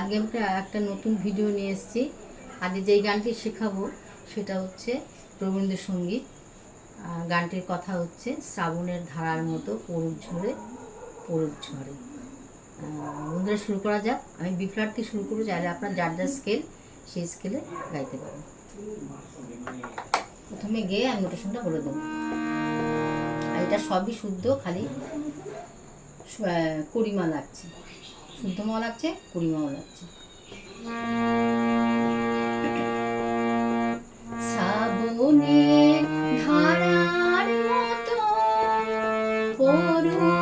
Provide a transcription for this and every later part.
আজকে আমরা একটা নতুন ভিডিও নিয়ে এসেছি। আজকে যেই গানটি শেখাবো, সেটা হচ্ছে রবীন্দ্রসঙ্গীত। গানটির কথা হচ্ছে, শ্রাবণের ধারার মতো পড়ুক ঝরে পড়ুক ঝরে। বন্ধুরা, শুরু করা যাক। আমি বিফ্লাট শুরু করব চাইলে আপনার যার যার স্কেল সেই স্কেলে গাইতে পারেন। প্রথমে গেয়ে আমি নোটেশনটা বলে দেবো। আর এটা সবই শুদ্ধ, খালি সু- আহ, মাও লাগছে কুড়ি মাও লাগছে। শ্রাবণে ধারার মতো পরুক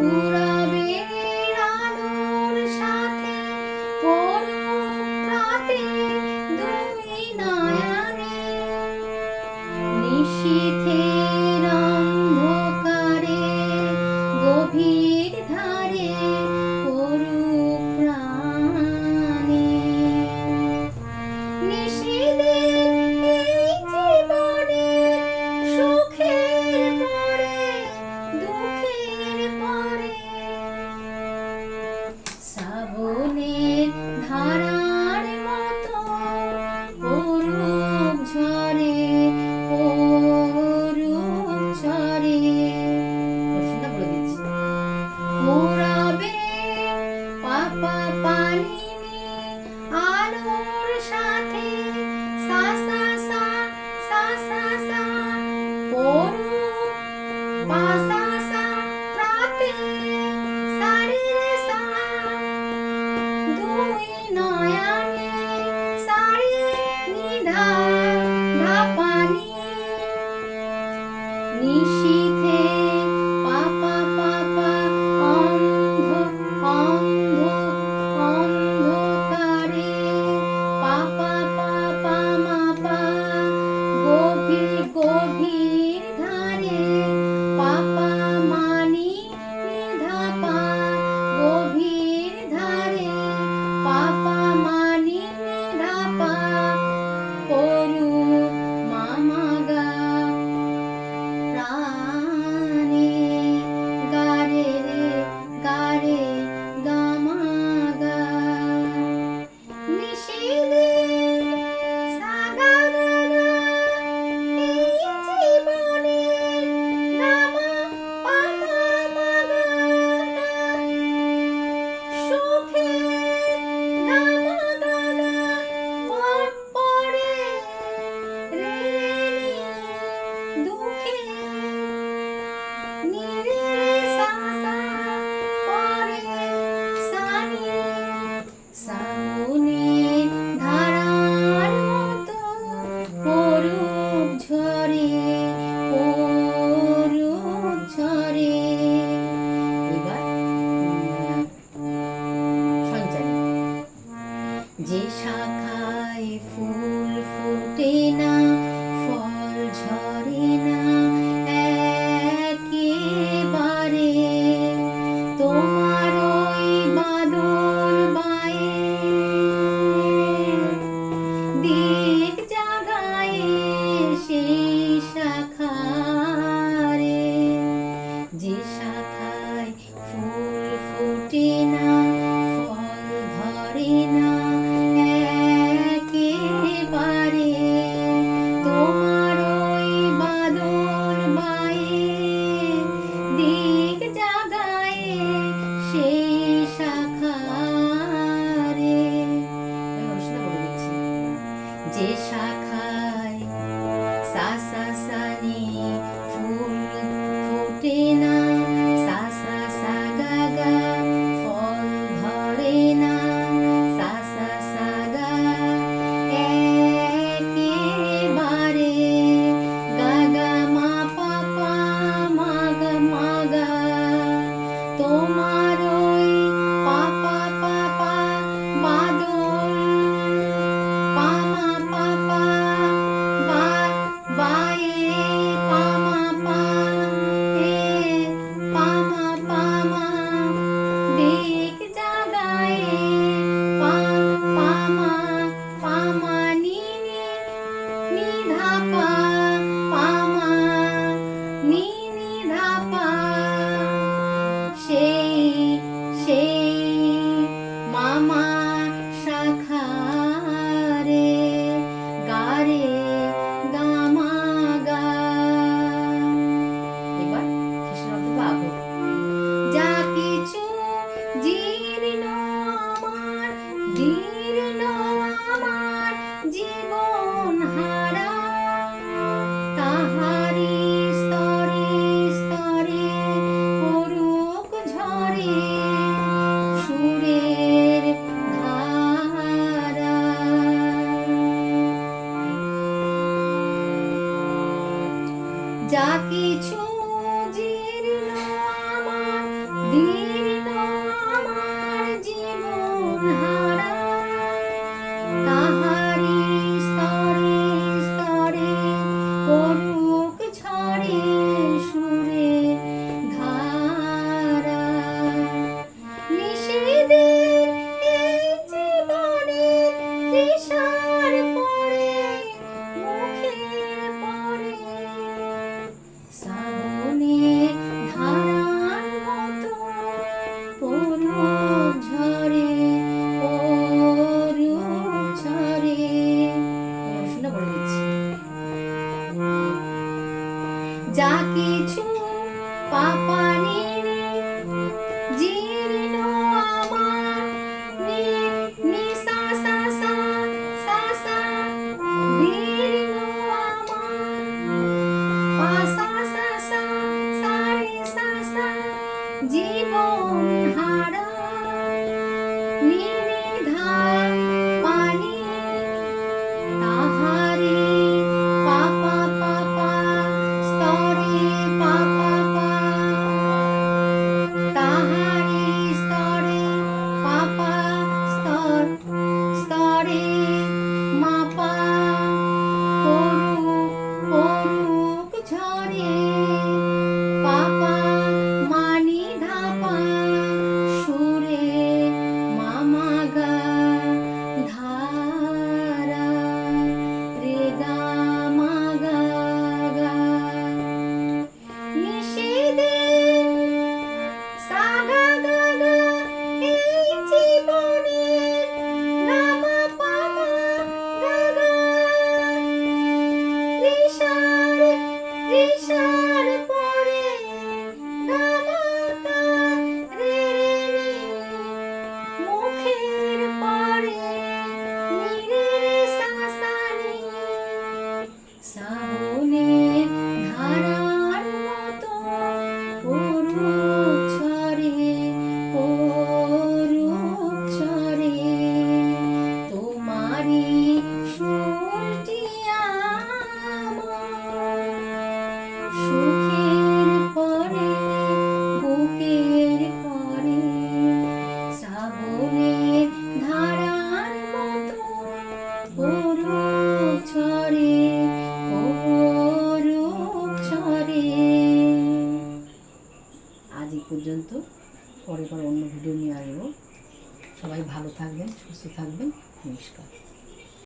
পূরবের আলোর সাথে পরুক দুই নয়নে নিশীথের I don't know.